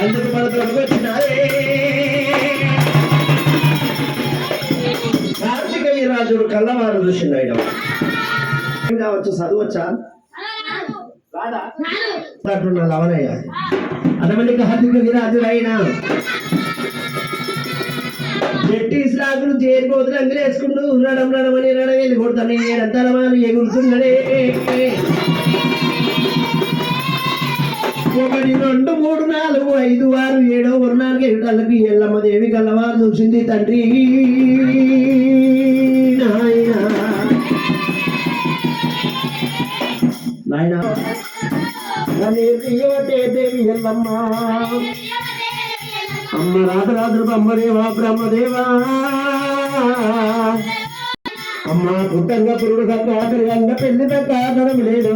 అందుకు మన తొలగొచ్చినారే కార్తీక వీరాజుడు కళ్ళవారు చూసిండు కావచ్చు చదవచ్చా అంటున్నా లవనయ్య అటువంటి కార్తీక వీరాజుడైనా జట్టి ఇస్లాకులు చేరిపోతున్న అంగిలు వేసుకుంటూ నడం నడమని నడ వెళ్ళి కొడతాను ఏడంతరమాను ఎగురుతున్నాడే. ఒకటి రెండు మూడు నాలుగు ఐదు ఆరు ఏడో ఒక నాలుగు ఏడు కళ్ళకి ఎల్లమ్మ దేవి కళ్ళవారు చూసింది తండ్రి. నాయనా. నాయనా. నన్ను దేవి ఎల్లమ్మ. అమ్మ రాధరాధుడు బ్రహ్మదేవా బ్రహ్మదేవా. అమ్మ పుట్టంగా పురుడు కక్క ఆఖరిగా పెళ్ళి కక్క ఆదరం లేదు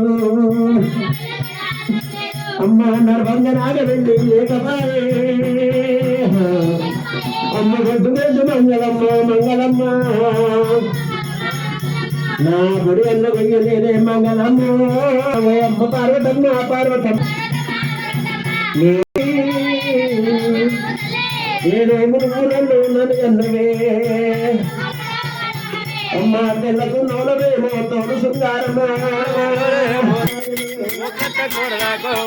అమ్మ నర్భంగ వెళ్ళి ఏకపాయే అమ్మ గడ్డు గడ్డు మంగళమ్మ మంగళమ్మ నా గుడి అన్న గొయ్యలేనే మంగళమ్మ అమ్మ పార్వతమ్మ పార్వతమ్మ ఏడేము ఊరల్లో నన్ను అన్నవే అమ్మ తెల్లకు నోలవేమో తోడు శృంగారమా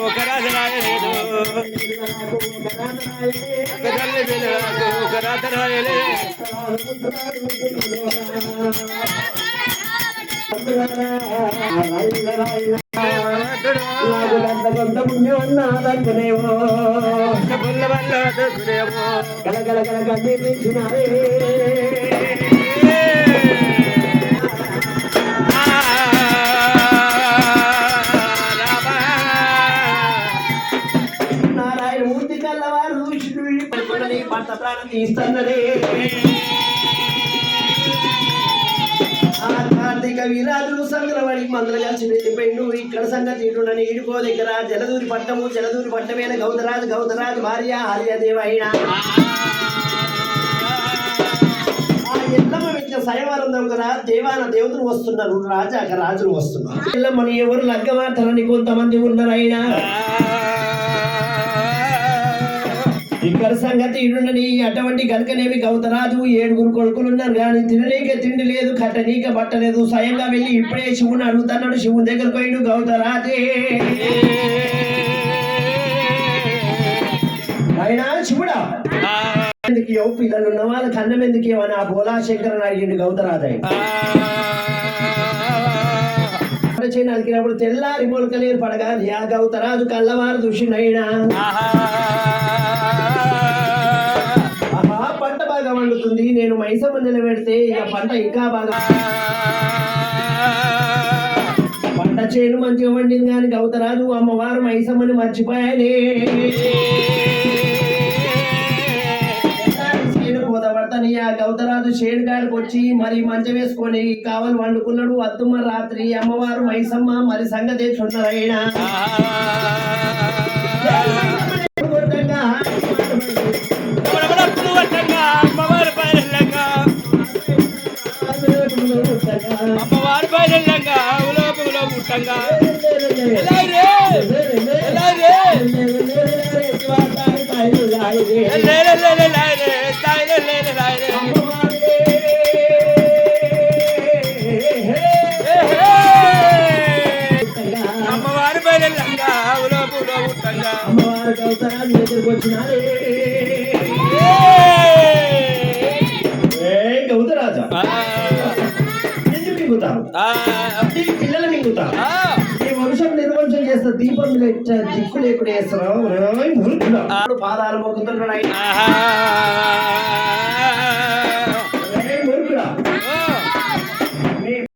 ఒక రాజు ఒక తల్లి పిల్లలకు ఒక రాత రాయలే పుణ్యం గలగల గల తీస్తున్నదే కార్తీక వీరాజులు సంగ్రవాడి మందులు కలిసి వెళ్ళిపోయిండు. ఇక్కడ సంగతి ఇటుండని ఈడుకో దగ్గర జలదూరి పట్టము జలదూరి పట్టమైన గౌతరాజు గౌతరాజు భార్య హరియదేవైన ఆ ఎల్లమ్మ పెట్టిన సయవరం దగ్గర దేవాన దేవతలు వస్తున్నారు. రాజాక రాజులు వస్తున్నారు. ఎల్లమ్మని ఎవరు లగ్గమాటలని కొంతమంది ఉన్నారైనా గల సంగతి ఇడునని అటువంటి గనుకనేమి గౌతరాజు ఏడుగురు కొడుకులు ఉన్నారు కానీ తిననీక తిండి లేదు కట్టనీక బట్ట లేదు స్వయంగా వెళ్ళి ఇప్పుడే శివుని అడుగుతున్నాడు శివుని దగ్గర పోయిండు గౌతరాజే. అయినా శివుడా? ఎందుకు ఎవ పిల్లలు ఉన్న వాళ్ళకి అన్నం ఎందుకు ఏమని ఆ బోలా అడిగిండు గౌతరాజయ్య చేయి నలికినప్పుడు తెల్లారి మొలకలేరు పడగా ఆ గౌతరాజు కళ్ళవారు దుషినైనా. నేను మైసమ్మ నిలబెడితే ఇక పంట ఇంకా బాగా పంట చేను మంచిగా వండింది కానీ గౌతరాజు అమ్మవారు మైసమ్మని చేను పోతపడతాని ఆ గౌతరాజు వచ్చి మరి మంచం వేసుకొని కావాలి వండుకున్నాడు. అద్దుమ్మ రాత్రి అమ్మవారు మైసమ్మ మరి సంగతి చున్నారైనా లాయరే అమ్మవారి ఉలోపు వచ్చినారే గౌతరాజా. ఎందుకు మింగుతావు ఈ వంశం నిర్వంశం చేస్తా దీపం దిక్కు లేకుండా వేస్తున్నావు పాదాలు మొక్కుతున్నాడు